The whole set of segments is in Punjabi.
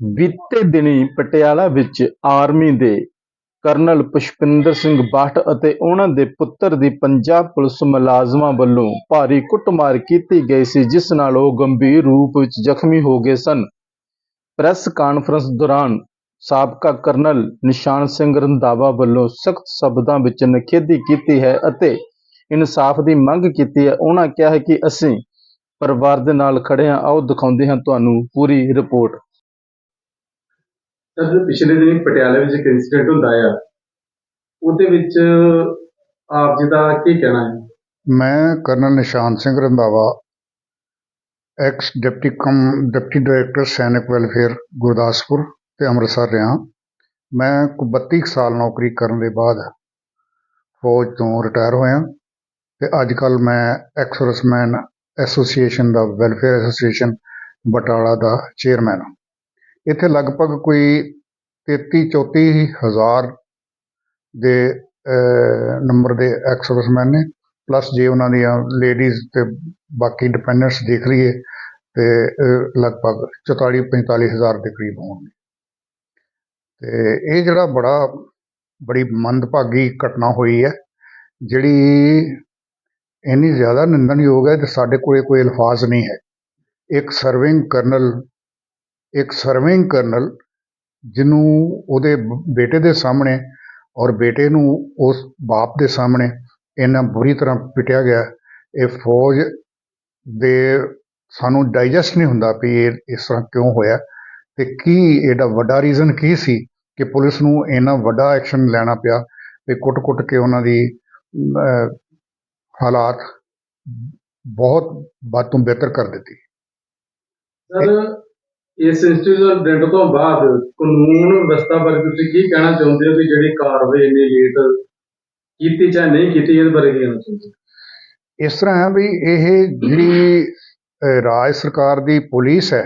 ਬੀਤੇ ਦਿਨੀ ਪਟਿਆਲਾ ਵਿੱਚ ਆਰਮੀ ਦੇ ਕਰਨਲ ਪੁਸ਼ਪਿੰਦਰ ਸਿੰਘ ਬਾਠ ਅਤੇ ਉਹਨਾਂ ਦੇ ਪੁੱਤਰ ਦੀ ਪੰਜਾਬ ਪੁਲਿਸ ਮੁਲਾਜ਼ਮਾਂ ਵੱਲੋਂ ਭਾਰੀ ਕੁੱਟਮਾਰ ਕੀਤੀ ਗਈ ਸੀ, ਜਿਸ ਨਾਲ ਉਹ ਗੰਭੀਰ ਰੂਪ ਵਿੱਚ ਜ਼ਖਮੀ ਹੋ ਗਏ ਸਨ। ਪ੍ਰੈਸ ਕਾਨਫਰੰਸ ਦੌਰਾਨ ਸਾਬਕਾ ਕਰਨਲ ਨਿਸ਼ਾਨ ਸਿੰਘ ਰੰਧਾਵਾ ਵੱਲੋਂ ਸਖਤ ਸ਼ਬਦਾਂ ਵਿੱਚ ਨਿਖੇਧੀ ਕੀਤੀ ਹੈ ਅਤੇ ਇਨਸਾਫ ਦੀ ਮੰਗ ਕੀਤੀ ਹੈ। ਉਹਨਾਂ ਕਿਹਾ ਹੈ ਕਿ ਅਸੀਂ ਪਰਿਵਾਰ ਦੇ ਨਾਲ ਖੜੇ ਹਾਂ। ਆਓ ਦਿਖਾਉਂਦੇ ਹਾਂ ਤੁਹਾਨੂੰ ਪੂਰੀ ਰਿਪੋਰਟ। ਸਰ ਪਿਛਲੇ ਦਿਨ ਪਟਿਆਲੇ ਵਿੱਚ ਇੱਕ ਇਨਸੀਡੈਂਟ ਹੁੰਦਾ ਆ, ਉਹਦੇ ਵਿੱਚ ਆਪ ਜੀ ਦਾ ਕੀ ਕਹਿਣਾ ਹੈ? ਮੈਂ colonel Nishan Singh Randhawa ex deputy cum deputy director Sainik welfare Gurdaspur ਤੇ ਅੰਮ੍ਰਿਤਸਰ ਰਿਹਾ। ਮੈਂ ਕੋ 32 ਕੁ ਸਾਲ ਨੌਕਰੀ ਕਰਨ ਦੇ ਬਾਅਦ ਫੌਜ ਤੋਂ ਰਿਟਾਇਰ ਹੋਇਆ ਤੇ ਅੱਜ ਕੱਲ ਮੈਂ ਐਕਸਰਸਮੈਨ ਐਸੋਸੀਏਸ਼ਨ ਦਾ ਵੈਲਫੇਅਰ ਐਸੋਸੀਏਸ਼ਨ ਬਟਾਲਾ ਦਾ ਚੇਅਰਮੈਨ ਹਾਂ। ਇੱਥੇ ਲਗਭਗ ਕੋਈ 33 34 ਹਜ਼ਾਰ ਦੇ ਨੰਬਰ ਦੇ ਐਕਸਰਸਮੈਨ ਨੇ ਪਲੱਸ ਜੇ ਉਹਨਾਂ ਦੀਆਂ ਲੇਡੀਜ਼ ਤੇ ਬਾਕੀ ਡਿਪੈਂਡੈਂਟਸ ਦੇਖ ਲਈਏ ਤੇ ਲਗਭਗ 44 45 ਹਜ਼ਾਰ ਦੇ ਕਰੀਬ ਹੋਣਗੇ। ਤੇ ਇਹ ਜਿਹੜਾ ਬੜਾ, ਬੜੀ ਮੰਦਭਾਗੀ ਘਟਨਾ ਹੋਈ ਹੈ, ਜਿਹੜੀ ਇੰਨੀ ਜ਼ਿਆਦਾ ਨਿੰਦਣਯੋਗ ਹੈ ਕਿ ਸਾਡੇ ਕੋਲੇ ਕੋਈ ਅਲਫਾਜ਼ ਨਹੀਂ ਹੈ। ਇੱਕ ਸਰਵਿੰਗ ਕਰਨਲ ਇੱਕ ਸਰਵਿੰਗ ਕਰਨਲ ਜਿਹਨੂੰ ਉਹਦੇ ਬੇਟੇ ਦੇ ਸਾਹਮਣੇ ਔਰ ਬੇਟੇ ਨੂੰ ਉਸ ਬਾਪ ਦੇ ਸਾਹਮਣੇ ਇੰਨਾ ਬੁਰੀ ਤਰ੍ਹਾਂ ਪਿਟਿਆ ਗਿਆ, ਇਹ ਫੌਜ ਦੇ ਸਾਨੂੰ ਡਾਈਜੈਸਟ ਨਹੀਂ ਹੁੰਦਾ ਵੀ ਇਹ ਇਸ ਤਰ੍ਹਾਂ ਕਿਉਂ ਹੋਇਆ ਤੇ ਕੀ ਇਹਦਾ ਵੱਡਾ ਰੀਜ਼ਨ ਕੀ ਸੀ ਕਿ ਪੁਲਿਸ ਨੂੰ ਇੰਨਾ ਵੱਡਾ ਐਕਸ਼ਨ ਲੈਣਾ ਪਿਆ ਤੇ ਕੁੱਟ-ਕੁੱਟ ਕੇ ਉਹਨਾਂ ਦੀ ਹਾਲਾਤ ਬਹੁਤ ਵੱਧ ਤੋਂ ਬਿਹਤਰ ਕਰ ਦਿੱਤੀ। ਸਰ ਇਸ ਇਨਸੀਡੈਂਟ ਤੋਂ ਬਾਅਦ ਕਾਨੂੰਨ ਵਿਵਸਥਾ ਬਾਰੇ ਤੁਸੀਂ ਕੀ ਕਹਿਣਾ ਚਾਹੁੰਦੇ ਹੋ ਕਿ ਜਿਹੜੀ ਕਾਰਵਾਈ ਇੰਨੀ ਲੇਟ ਕੀਤੀ ਜਾਂ ਨਹੀਂ ਕੀਤੀ, ਇਹਦੇ ਬਾਰੇ ਕੀ ਕਹਿਣਾ ਚਾਹੁੰਦੇ ਹੋ? ਇਸ ਤਰ੍ਹਾਂ ਹੈ ਵੀ ਇਹ ਜਿਹੜੀ ਰਾਜ ਸਰਕਾਰ ਦੀ ਪੁਲਿਸ ਹੈ,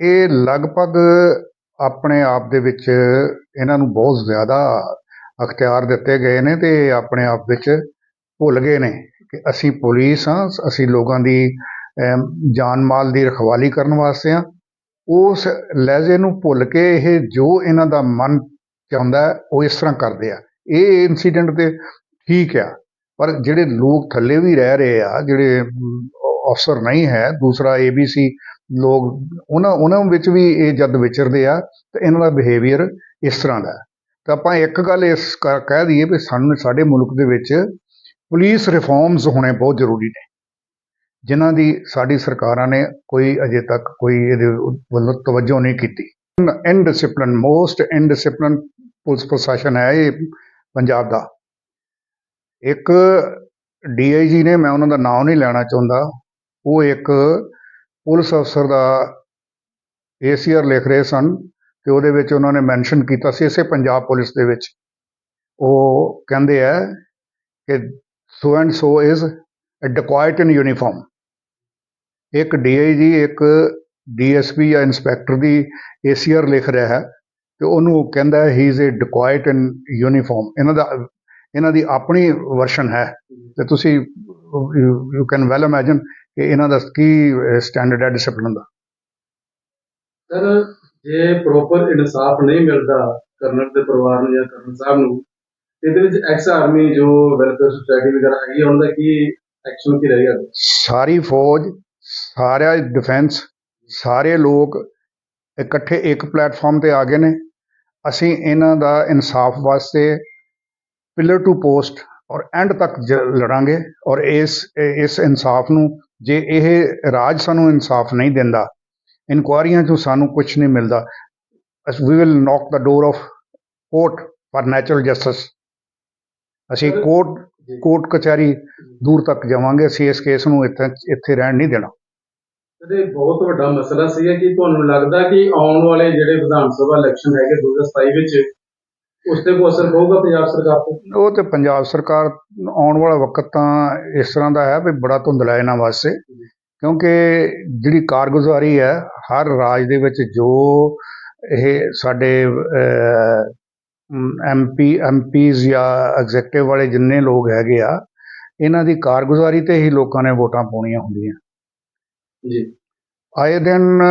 ਇਹ ਲਗਭਗ ਆਪਣੇ ਆਪ ਦੇ ਵਿੱਚ ਇਹਨਾਂ ਨੂੰ ਬਹੁਤ ਜ਼ਿਆਦਾ ਅਖਤਿਆਰ ਦਿੱਤੇ ਗਏ ਨੇ ਤੇ ਆਪਣੇ ਆਪ ਵਿੱਚ ਭੁੱਲ ਗਏ ਨੇ ਕਿ ਅਸੀਂ ਪੁਲਿਸ ਹਾਂ, ਅਸੀਂ ਲੋਕਾਂ ਦੀ ਜਾਨ ਮਾਲ ਦੀ ਰਖਵਾਲੀ ਕਰਨ ਵਾਸਤੇ ਹਾਂ ਉਸ ਲਹਿਜੇ ਨੂੰ ਭੁੱਲ ਕੇ ਇਹ ਜੋ ਇਹਨਾਂ ਦਾ ਮਨ ਚਾਹੁੰਦਾ ਉਹ ਇਸ ਤਰ੍ਹਾਂ ਕਰਦੇ ਆ। ਇਹ ਇਨਸੀਡੈਂਟ ਤੇ ਠੀਕ ਆ, ਪਰ ਜਿਹੜੇ ਲੋਕ ਥੱਲੇ ਵੀ ਰਹਿ ਰਹੇ ਆ, ਜਿਹੜੇ ਅਫਸਰ ਨਹੀਂ ਹੈ, ਦੂਸਰਾ ਏਬੀਸੀ ਲੋਕ, ਉਹਨਾਂ ਉਹਨਾਂ ਵਿੱਚ ਵੀ ਇਹ ਜਦ ਵਿਚਰਦੇ ਆ, ਤਾਂ ਇਹਨਾਂ ਦਾ ਬਿਹੇਵੀਅਰ ਇਸ ਤਰ੍ਹਾਂ ਦਾ ਤਾਂ ਆਪਾਂ ਇੱਕ ਗੱਲ ਇਸ ਕ- ਕਹਿ ਦਈਏ ਵੀ ਸਾਨੂੰ ਸਾਡੇ ਮੁਲਕ ਦੇ ਵਿੱਚ ਪੁਲਿਸ ਰਿਫਾਰਮਸ ਹੋਣੇ ਬਹੁਤ ਜ਼ਰੂਰੀ ਨੇ। ਜਿਨ੍ਹਾਂ ਦੀ ਸਾਡੀ ਸਰਕਾਰਾਂ ਨੇ ਕੋਈ ਅਜੇ ਤੱਕ ਕੋਈ ਇਹਦੇ ਵੱਲੋਂ ਤਵੱਜੋ ਨਹੀਂ ਕੀਤੀ। ਇਨਡਿਸਪਲਿਨ ਮੋਸਟ ਇਨਡਿਸਪਲਿਨ ਪੁਲਿਸ ਪ੍ਰਸ਼ਾਸਨ ਹੈ ਇਹ ਪੰਜਾਬ ਦਾ। ਇੱਕ ਡੀਆਈਜੀ ਨੇ, ਮੈਂ ਉਹਨਾਂ ਦਾ ਨਾਮ ਨਹੀਂ ਲੈਣਾ ਚਾਹੁੰਦਾ। ਉਹ ਇੱਕ ਪੁਲਿਸ ਅਫਸਰ ਦਾ ਏਸੀਆਰ ਲਿਖ ਰਹੇ ਸਨ ਤੇ ਉਹਦੇ ਵਿੱਚ ਉਹਨਾਂ ਨੇ ਮੈਂਸ਼ਨ ਕੀਤਾ ਸੀ ਇਸੇ ਪੰਜਾਬ ਪੁਲਿਸ ਦੇ ਵਿੱਚ। ਉਹ ਕਹਿੰਦੇ ਆ ਕਿ so and so is a adequate in uniform ਇੱਕ ਡੀਆਈਜੀ ਇੱਕ ਡੀਐਸਪੀ ਜਾਂ ਇਨਸਪੈਕਟਰ ਦੀ ਏਸੀਆਰ ਲਿਖ ਰਿਹਾ ਹੈ ਤੇ ਉਹਨੂੰ ਉਹ ਕਹਿੰਦਾ ਹੈ ਹੀ ਇਜ਼ ਅ ਡਿਕੁਆਇਟ ਇਨ ਯੂਨੀਫਾਰਮ ਇਹਨਾਂ ਦਾ ਇਹਨਾਂ ਦੀ ਆਪਣੀ ਵਰਸ਼ਨ ਹੈ। ਤੇ ਤੁਸੀਂ ਯੂ ਕੈਨ ਵੈਲ ਇਮੇਜਿਨ ਕਿ ਇਹਨਾਂ ਦਾ ਕੀ ਸਟੈਂਡਰਡ ਹੈ ਡਿਸਪਲਿਨ ਦਾ। ਸਰ ਜੇ ਪ੍ਰੋਪਰ ਇਨਸਾਫ ਨਹੀਂ ਮਿਲਦਾ ਕਰਨਲ ਦੇ ਪਰਿਵਾਰ ਨੂੰ ਜਾਂ ਕਰਨਲ ਸਾਹਿਬ ਨੂੰ ਇਹਦੇ ਵਿੱਚ ਐਕਸ ਆਰਮੀ ਜੋ ਵੈਲਫੇਅਰ ਸੁਸਾਇਟੀ ਵਗੈਰਾ ਹੈਗੀ ਉਹਨਾਂ ਦਾ ਕੀ ਐਕਸ਼ਨ ਕੀ ਰਹੇਗਾ? ਸਾਰੀ ਫੌਜ ਸਾਰਾ ਡਿਫੈਂਸ ਸਾਰੇ ਲੋਕ ਇਕੱਠੇ ਇੱਕ ਪਲੇਟਫਾਰਮ ਤੇ ਆ ਗਏ ਨੇ। ਅਸੀਂ ਇਹਨਾਂ ਦਾ ਇਨਸਾਫ ਵਾਸਤੇ ਪਿਲਰ ਟੂ ਪੋਸਟ ਔਰ ਐਂਡ ਤੱਕ ਲੜਾਂਗੇ ਔਰ ਇਸ ਇਸ ਇਨਸਾਫ ਨੂੰ ਜੇ ਇਹ ਰਾਜ ਸਾਨੂੰ ਇਨਸਾਫ ਨਹੀਂ ਦਿੰਦਾ ਇਨਕੁਆਰੀਆਂ 'ਚੋਂ ਸਾਨੂੰ ਕੁਝ ਨਹੀਂ ਮਿਲਦਾ we will knock the door of court for natural justice ਅਸੀਂ ਕੋਰਟ ਕੋਰਟ ਕਚਹਿਰੀ ਦੂਰ ਤੱਕ ਜਾਵਾਂਗੇ ਅਸੀਂ ਇਸ ਕੇਸ ਨੂੰ ਇੱਥੇ ਇੱਥੇ ਰਹਿਣ ਨਹੀਂ ਦੇਣਾ। ਇਹਦੇ ਬਹੁਤ ਵੱਡਾ ਮਸਲਾ ਸੀਗਾ ਕਿ ਤੁਹਾਨੂੰ ਲੱਗਦਾ ਕਿ ਆਉਣ ਵਾਲੇ ਜਿਹੜੇ ਵਿਧਾਨ ਸਭਾ ਇਲੈਕਸ਼ਨ ਹੈਗੇ 2027 ਵਿੱਚ, ਉਸ ਤੇ ਕੋਈ ਅਸਰ ਪਊਗਾ ਪੰਜਾਬ ਸਰਕਾਰ ਤੇ? ਉਹ ਤੇ ਪੰਜਾਬ ਸਰਕਾਰ ਆਉਣ ਵਾਲਾ ਵਕਤ ਤਾਂ ਇਸ ਤਰ੍ਹਾਂ ਦਾ ਹੈ ਵੀ ਬੜਾ ਧੁੰਦਲਾ ਇਹਨਾਂ ਵਾਸਤੇ, ਕਿਉਂਕਿ ਜਿਹੜੀ ਕਾਰਗੁਜ਼ਾਰੀ ਹੈ, ਹਰ ਰਾਜ ਦੇ ਵਿੱਚ ਜੋ ਇਹ ਸਾਡੇ ਐਮਪੀ ਐਮਪੀਜ਼ ਜਾਂ ਐਗਜ਼ੈਕਟਿਵ ਵਾਲੇ ਜਿੰਨੇ ਲੋਕ ਹੈਗੇ ਆ, ਇਹਨਾਂ ਦੀ ਕਾਰਗੁਜ਼ਾਰੀ ਤੇ ਹੀ ਲੋਕਾਂ ਨੇ ਵੋਟਾਂ ਪਾਉਣੀਆਂ ਹੁੰਦੀਆਂ। ਜੀ। ਆਏ ਦਿਨ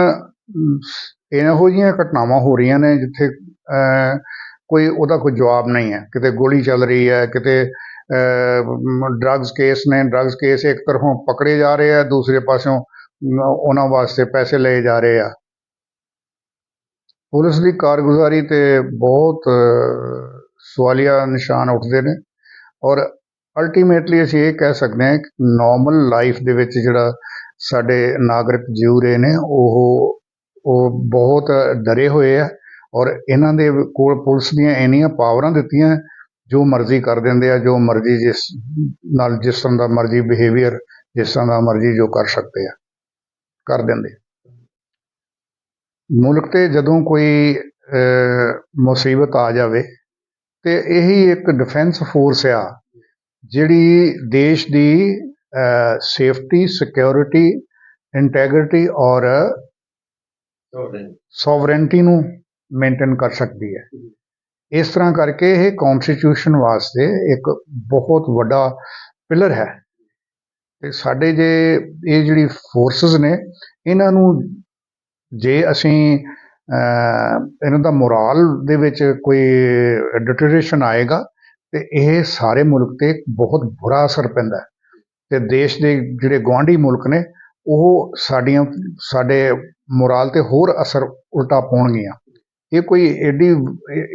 ਇਹੋ ਜਿਹੀਆਂ ਘਟਨਾਵਾਂ ਹੋ ਰਹੀਆਂ ਨੇ ਜਿੱਥੇ ਕੋਈ ਉਹਦਾ ਕੋਈ ਜਵਾਬ ਨਹੀਂ ਹੈ। ਕਿਤੇ ਗੋਲੀ ਚੱਲ ਰਹੀ ਹੈ, ਕਿਤੇ ਡਰੱਗਸ ਕੇਸ ਨੇ ਡਰੱਗਸ ਕੇਸ ਇੱਕ ਤਰਫੋਂ ਪਕੜੇ ਜਾ ਰਹੇ ਆ, ਦੂਸਰੇ ਪਾਸਿਓਂ ਉਹਨਾਂ ਵਾਸਤੇ ਪੈਸੇ ਲਏ ਜਾ ਰਹੇ ਆ। ਪੁਲਿਸ ਦੀ ਕਾਰਗੁਜ਼ਾਰੀ ਤੇ ਬਹੁਤ ਸਵਾਲੀਆ ਨਿਸ਼ਾਨ ਉੱਠਦੇ ਨੇ ਔਰ ਅਲਟੀਮੇਟਲੀ ਅਸੀਂ ਇਹ ਕਹਿ ਸਕਦੇ ਹਾਂ ਕਿ ਨਾਰਮਲ ਲਾਈਫ ਦੇ ਵਿੱਚ ਜਿਹੜਾ ਸਾਡੇ ਨਾਗਰਿਕ ਜਿਉ ਰਹੇ ਨੇ, ਉਹ ਉਹ ਬਹੁਤ ਡਰੇ ਹੋਏ ਆ ਔਰ ਇਹਨਾਂ ਦੇ ਕੋਲ ਪੁਲਿਸ ਦੀਆਂ ਇੰਨੀਆਂ ਪਾਵਰਾਂ ਦਿੱਤੀਆਂ ਜੋ ਮਰਜ਼ੀ ਕਰ ਦਿੰਦੇ ਆ, ਜੋ ਮਰਜ਼ੀ ਜਿਸ ਨਾਲ ਜਿਸ ਤਰ੍ਹਾਂ ਦਾ ਮਰਜ਼ੀ ਬਿਹੇਵੀਅਰ ਜਿਸ ਤਰ੍ਹਾਂ ਦਾ ਮਰਜ਼ੀ ਜੋ ਕਰ ਸਕਦੇ ਆ, ਕਰ ਦਿੰਦੇ। ਮੁਲਕ ਤੇ ਜਦੋਂ ਕੋਈ ਮੁਸੀਬਤ ਆ ਜਾਵੇ ਤੇ ਇਹੀ ਇੱਕ ਡਿਫੈਂਸ ਫੋਰਸ ਆ, ਜਿਹੜੀ ਦੇਸ਼ ਦੀ ਸੇਫਟੀ ਸਿਕਿਉਰਿਟੀ ਇੰਟੈਗ੍ਰਿਟੀ ਔਰ ਸੋਵਰੇਨਟੀ ਨੂੰ ਮੇਨਟੇਨ ਕਰ ਸਕਦੀ ਹੈ। ਇਸ ਤਰ੍ਹਾਂ ਕਰਕੇ ਇਹ ਕਨਸਟੀਟਿਊਸ਼ਨ ਵਾਸਤੇ ਇੱਕ ਬਹੁਤ ਵੱਡਾ ਪਿਲਰ ਹੈ। ਤੇ ਸਾਡੇ ਜੇ ਇਹ ਜਿਹੜੀ ਫੋਰਸਸ ਨੇ ਇਹਨਾਂ ਨੂੰ ਜੇ ਅਸੀਂ ਇਹਨਾਂ ਦਾ ਮੋਰਲ ਦੇ ਵਿੱਚ ਕੋਈ ਡਿਟਰੇਸ਼ਨ ਆਏਗਾ ਤੇ ਇਹ ਸਾਰੇ ਮੁਲਕ ਤੇ ਬਹੁਤ ਬੁਰਾ ਅਸਰ ਪੈਂਦਾ ਹੈ। ਅਤੇ ਦੇਸ਼ ਦੇ ਜਿਹੜੇ ਗੁਆਂਢੀ ਮੁਲਕ ਨੇ, ਉਹ ਸਾਡੀਆਂ, ਸਾਡੇ ਮੋਰਲ ਤੇ ਹੋਰ ਅਸਰ ਉਲਟਾ ਪਾਉਣਗੀਆਂ। ਇਹ ਕੋਈ ਐਡੀ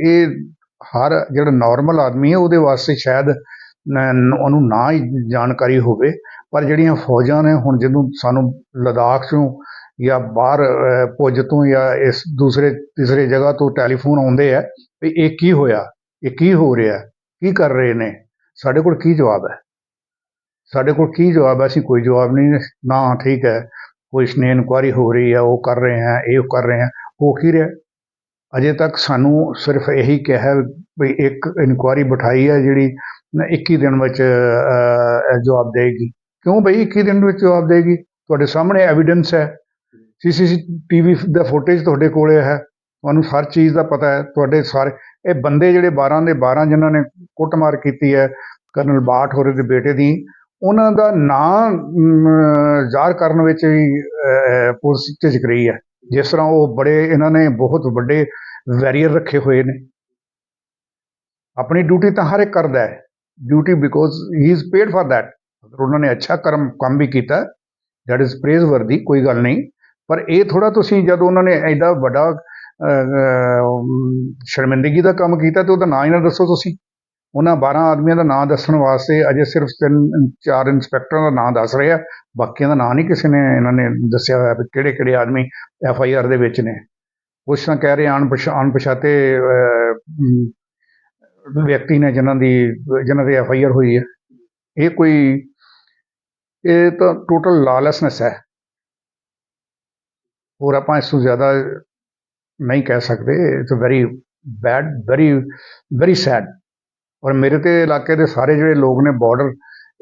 ਇਹ ਹਰ ਜਿਹੜਾ ਨੋਰਮਲ ਆਦਮੀ ਹੈ, ਉਹਦੇ ਵਾਸਤੇ ਸ਼ਾਇਦ ਉਹਨੂੰ ਨਾ ਹੀ ਜਾਣਕਾਰੀ ਹੋਵੇ, ਪਰ ਜਿਹੜੀਆਂ ਫੌਜਾਂ ਨੇ, ਹੁਣ ਜਦੋਂ ਸਾਨੂੰ ਲਦਾਖ ਚੋਂ ਜਾਂ ਬਾਹਰ ਪੁੱਜ ਤੋਂ ਜਾਂ ਇਸ ਦੂਸਰੇ, ਤੀਸਰੇ ਜਗ੍ਹਾ ਤੋਂ ਟੈਲੀਫੋਨ ਆਉਂਦੇ ਆ, ਵੀ ਇਹ ਕੀ ਹੋਇਆ, ਇਹ ਕੀ ਹੋ ਰਿਹਾ, ਕੀ ਕਰ ਰਹੇ ਨੇ, ਸਾਡੇ ਕੋਲ ਕੀ ਜਵਾਬ ਹੈ? ਸਾਡੇ ਕੋਲ ਕੀ ਜਵਾਬ ਹੈ? ਅਸੀਂ ਕੋਈ ਜਵਾਬ ਨਹੀਂ ਨਾ ਠੀਕ ਹੈ। ਕੋਈ ਇਸਨੇ ਇਨਕੁਆਰੀ ਹੋ ਰਹੀ ਹੈ, ਉਹ ਕਰ ਰਹੇ ਹੈ, ਇਹ ਕਰ ਰਹੇ ਹੈ। ਹੋ ਕੀ ਰਿਹਾ? ਅਜੇ ਤੱਕ ਸਾਨੂੰ ਸਿਰਫ ਇਹੀ ਕਿਹਾ ਵੀ ਇੱਕ ਇਨਕੁਆਰੀ ਬਿਠਾਈ ਹੈ ਜਿਹੜੀ ਨਾ 21 ਦਿਨ ਵਿੱਚ ਜਵਾਬ ਦੇਗੀ ਕਿਉਂ ਬਈ 21 ਦਿਨ ਵਿੱਚ ਜਵਾਬ ਦੇਗੀ ਤੁਹਾਡੇ ਸਾਹਮਣੇ ਐਵੀਡੈਂਸ ਹੈ। ਸੀਸੀਟੀਵੀ ਦਾ ਫੁਟੇਜ ਤੁਹਾਡੇ ਕੋਲੇ ਹੈ। ਤੁਹਾਨੂੰ ਹਰ ਚੀਜ਼ ਦਾ ਪਤਾ ਹੈ। ਤੁਹਾਡੇ ਸਾਰੇ ਇਹ ਬੰਦੇ ਜਿਹੜੇ 12 ਦੇ 12 ਜਿਨ੍ਹਾਂ ਨੇ ਕੁੱਟਮਾਰ ਕੀਤੀ ਹੈ, ਕਰਨਲ ਬਾਠ ਹੋਰ ਦੇ ਬੇਟੇ ਦੀ ਉਹਨਾਂ ਦਾ ਨਾਂ ਜ਼ਾਹਰ ਕਰਨ ਵਿੱਚ ਹੀ ਪੁਲਿਸ ਝਿਜਕ ਰਹੀ ਹੈ। ਜਿਸ ਤਰ੍ਹਾਂ ਉਹ ਬੜੇ, ਇਹਨਾਂ ਨੇ ਬਹੁਤ ਵੱਡੇ ਵੈਰੀਅਰ ਰੱਖੇ ਹੋਏ ਨੇ। ਆਪਣੀ ਡਿਊਟੀ ਤਾਂ ਹਰ ਇੱਕ ਕਰਦਾ ਹੈ। Duty because he is paid for that ਅਗਰ ਉਹਨਾਂ ਨੇ ਅੱਛਾ ਕਰਮ, ਕੰਮ ਵੀ ਕੀਤਾ। ਦੈਟ ਇਜ਼ ਪ੍ਰੇਜ਼ ਵਰਦੀ ਕੋਈ ਗੱਲ ਨਹੀਂ। ਪਰ ਇਹ ਥੋੜਾ ਤੁਸੀਂ ਜਦ ਉਹਨਾਂ ਨੇ ਐਡਾ ਵੱਡਾ ਸ਼ਰਮਿੰਦਗੀ ਦਾ ਕੰਮ ਕੀਤਾ ਤੇ ਉਹਦਾ ਨਾਂ ਹੀ ਨਾ ਦੱਸੋ ਤੁਸੀਂ। ਉਹਨਾਂ 12 ਆਦਮੀਆਂ ਦਾ ਨਾਂ ਦੱਸਣ ਵਾਸਤੇ ਅਜੇ ਸਿਰਫ ਤਿੰਨ, ਚਾਰ ਇੰਸਪੈਕਟਰਾਂ ਦਾ ਨਾਂ ਦੱਸ ਰਹੇ ਆ, ਬਾਕੀਆਂ ਦਾ ਨਾਂ ਨਹੀਂ ਕਿਸੇ ਨੇ ਇਹਨਾਂ ਨੇ ਦੱਸਿਆ ਹੋਇਆ ਵੀ ਕਿਹੜੇ ਕਿਹੜੇ ਆਦਮੀ ਐਫ ਆਈ ਆਰ ਦੇ ਵਿੱਚ ਨੇ। ਕੁਛ ਤਾਂ ਕਹਿ ਰਹੇ ਅਣਪਛਾ, ਅਣਪਛਾਤੇ ਵਿਅਕਤੀ ਨੇ ਜਿਨ੍ਹਾਂ ਦੀ ਜਿਨ੍ਹਾਂ ਦੀ ਐਫ ਆਈ ਆਰ ਹੋਈ ਹੈ। ਇਹ ਕੋਈ, ਇਹ ਤਾਂ ਟੋਟਲ ਲਾਲੈਸਨੈਸ ਹੈ। ਹੋਰ ਆਪਾਂ ਇਸ ਤੋਂ ਜ਼ਿਆਦਾ ਨਹੀਂ ਕਹਿ ਸਕਦੇ। It's very bad very very sad ਔਰ ਮੇਰੇ ਤੇ ਇਲਾਕੇ ਦੇ ਸਾਰੇ ਜਿਹੜੇ ਲੋਕ ਨੇ ਬਾਰਡਰ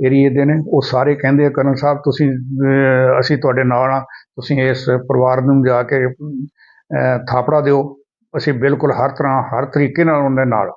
ਏਰੀਏ ਦੇ ਨੇ, ਉਹ ਸਾਰੇ ਕਹਿੰਦੇ ਆ ਕਰਨ ਸਾਹਿਬ, ਤੁਸੀਂ ਅਸੀਂ ਤੁਹਾਡੇ ਨਾਲ ਆ, ਤੁਸੀਂ ਇਸ ਪਰਿਵਾਰ ਨੂੰ ਜਾ ਕੇ ਥਾਪੜਾ ਦਿਓ। ਅਸੀਂ ਬਿਲਕੁਲ ਹਰ ਤਰ੍ਹਾਂ, ਹਰ ਤਰੀਕੇ ਨਾਲ ਉਹਨਾਂ ਦੇ ਨਾਲ